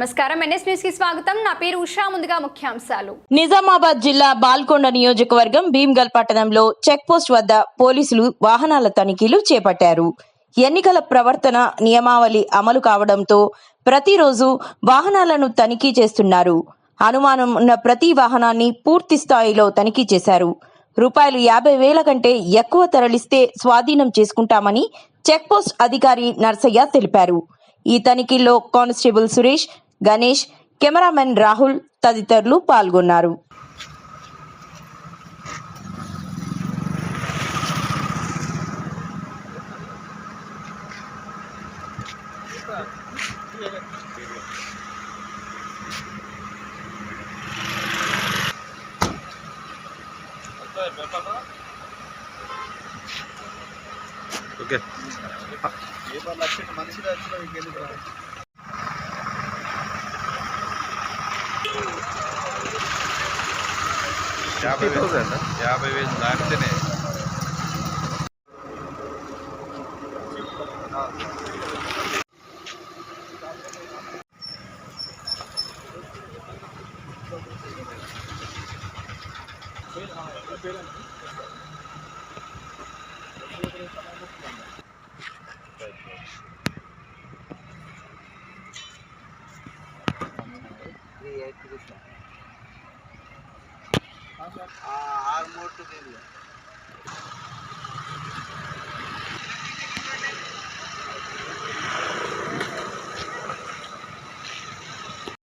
నమస్కారం. ఎన్ఎస్ న్యూస్కి స్వాగతం. నా పేరు ఉషా. ముందుగా ముఖ్యాంశాలు. నిజామాబాద్ జిల్లా బాల్కొండ నియోజకవర్గం భీమ్గల్ పట్టణంలో చెక్ పోస్ట్ వద్ద పోలీసులు వాహనాల తనిఖీలు చేపట్టారు. ఎన్నికల ప్రవర్తన నియమావళి అమలు కావడంతో ప్రతిరోజు వాహనాలను తనిఖీ చేస్తున్నారు. అనుమానం ఉన్న ప్రతి వాహనాన్ని పూర్తి స్థాయిలో తనిఖీ చేశారు. రూపాయలు యాభై వేల కంటే ఎక్కువ తరలిస్తే స్వాధీనం చేసుకుంటామని చెక్పోస్ట్ అధికారి నర్సయ్య తెలిపారు. ఈ తనిఖీల్లో కానిస్టేబుల్ సురేష్ గణేష్ కెమెరామెన్ రాహుల్ తదితరులు పాల్గొన్నారు. ఓకే. యాభై వేలు యాభై వేలు దాటితేనే Thank you. हाँ सर। हाँ आर मोड तो दे दिया।